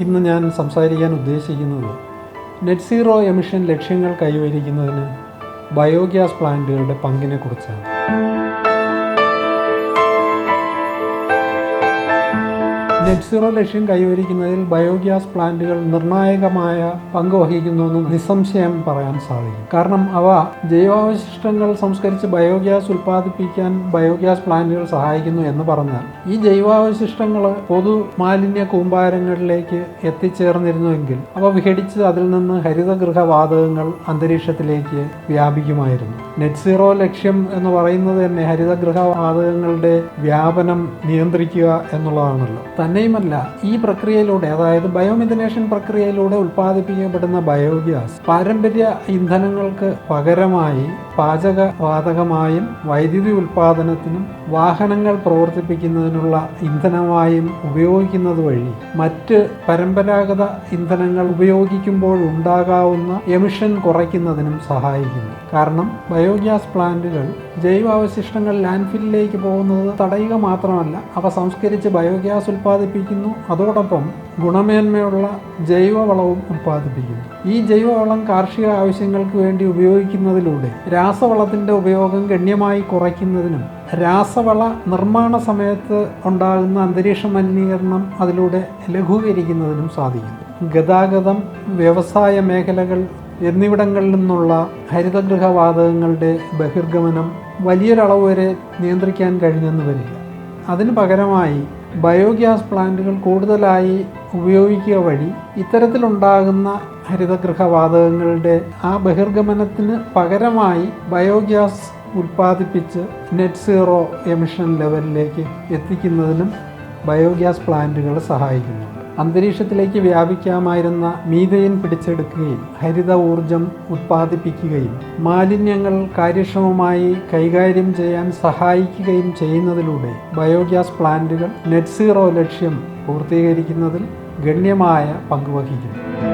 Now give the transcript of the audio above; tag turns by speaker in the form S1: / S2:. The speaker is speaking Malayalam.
S1: ഇന്ന് ഞാൻ സംസാരിക്കാൻ ഉദ്ദേശിക്കുന്നത് നെറ്റ് സീറോ എമിഷൻ ലക്ഷ്യങ്ങൾ കൈവരിക്കുന്നതിന് ബയോഗ്യാസ് പ്ലാന്റുകളുടെ പങ്കിനെ നെറ്റ് സീറോ ലക്ഷ്യം കൈവരിക്കുന്നതിൽ ബയോഗ്യാസ് പ്ലാന്റുകൾ നിർണായകമായ പങ്ക് വഹിക്കുന്നുവെന്ന് നിസ്സംശയം പറയാൻ സാധിക്കും. കാരണം അവ ജൈവാവശിഷ്ടങ്ങൾ സംസ്കരിച്ച് ബയോഗ്യാസ് ഉൽപ്പാദിപ്പിക്കാൻ ബയോഗ്യാസ് പ്ലാന്റുകൾ സഹായിക്കുന്നു എന്ന് പറഞ്ഞാൽ ഈ ജൈവാവശിഷ്ടങ്ങൾ പൊതു മാലിന്യ കൂമ്പാരങ്ങളിലേക്ക് എത്തിച്ചേർന്നിരുന്നുവെങ്കിൽ അവ വിഘടിച്ച് അതിൽ നിന്ന് ഹരിതഗൃഹ വാതകങ്ങൾ അന്തരീക്ഷത്തിലേക്ക് വ്യാപിക്കുമായിരുന്നു. നെറ്റ് സീറോ ലക്ഷ്യം എന്ന് പറയുന്നത് തന്നെ ഹരിതഗൃഹ വാതകങ്ങളുടെ വ്യാപനം നിയന്ത്രിക്കുക എന്നുള്ളതാണല്ലോ. തന്നെയുമല്ല ഈ പ്രക്രിയയിലൂടെ അതായത് ബയോമിഥനേഷൻ പ്രക്രിയയിലൂടെ ഉൽപ്പാദിപ്പിക്കപ്പെടുന്ന ബയോഗ്യാസ് പാരമ്പര്യ ഇന്ധനങ്ങൾക്ക് പകരമായി പാചകവാതകമായും വൈദ്യുതി ഉൽപ്പാദനത്തിനും വാഹനങ്ങൾ പ്രവർത്തിപ്പിക്കുന്നതിനുള്ള ഇന്ധനമായും ഉപയോഗിക്കുന്നത് വഴി മറ്റ് പരമ്പരാഗത ഇന്ധനങ്ങൾ ഉപയോഗിക്കുമ്പോൾ ഉണ്ടാകാവുന്ന എമിഷൻ കുറയ്ക്കുന്നതിനും സഹായിക്കുന്നു. കാരണം ബയോഗ്യാസ് പ്ലാന്റുകൾ ജൈവാവശിഷ്ടങ്ങൾ ലാൻഡ്ഫില്ലിലേക്ക് പോകുന്നത് തടയുക മാത്രമല്ല അവ സംസ്കരിച്ച് ബയോഗ്യാസ് ഉൽപ്പാദിപ്പിക്കുന്നു. അതോടൊപ്പം ഗുണമേന്മയുള്ള ജൈവവളവും ഉൽപ്പാദിപ്പിക്കുന്നു ഈ ജൈവവളം കാർഷിക ആവശ്യങ്ങൾക്ക് വേണ്ടി ഉപയോഗിക്കുന്നതിലൂടെ രാസവളത്തിന്റെ ഉപയോഗം ഗണ്യമായി കുറയ്ക്കുന്നതിനും രാസവള നിർമ്മാണ സമയത്ത് ഉണ്ടാകുന്ന അന്തരീക്ഷ മലിനീകരണം അതിലൂടെ ലഘൂകരിക്കുന്നതിനും സാധിക്കുന്നു. ഗതാഗതം വ്യവസായ മേഖലകൾ എന്നിവിടങ്ങളിൽ നിന്നുള്ള ഹരിതഗൃഹ വാതകങ്ങളുടെ ബഹിർഗമനം വലിയൊരളവ് വരെ നിയന്ത്രിക്കാൻ കഴിഞ്ഞെന്ന് വരില്ല. അതിന് പകരമായി ബയോഗ്യാസ് പ്ലാന്റുകൾ കൂടുതലായി ഉപയോഗിക്കുക വഴി ഇത്തരത്തിലുണ്ടാകുന്ന ഹരിതഗൃഹ വാതകങ്ങളുടെ ആ ബഹിർഗമനത്തിന് പകരമായി ബയോഗ്യാസ് ഉൽപ്പാദിപ്പിച്ച് നെറ്റ് സീറോ എമിഷൻ ലെവലിലേക്ക് എത്തിക്കുന്നതിനും ബയോഗ്യാസ് പ്ലാന്റുകൾ സഹായിക്കുന്നു. അന്തരീക്ഷത്തിലേക്ക് വ്യാപിക്കാമായിരുന്ന മീഥൈൻ പിടിച്ചെടുക്കുകയും ഹരിത ഊർജം ഉത്പാദിപ്പിക്കുകയും മാലിന്യങ്ങൾ കാര്യക്ഷമമായി കൈകാര്യം ചെയ്യാൻ സഹായിക്കുകയും ചെയ്യുന്നതിലൂടെ ബയോഗ്യാസ് പ്ലാന്റുകൾ നെറ്റ് സീറോ ലക്ഷ്യം പൂർത്തീകരിക്കുന്നതിൽ ഗണ്യമായ പങ്ക് വഹിക്കുന്നു.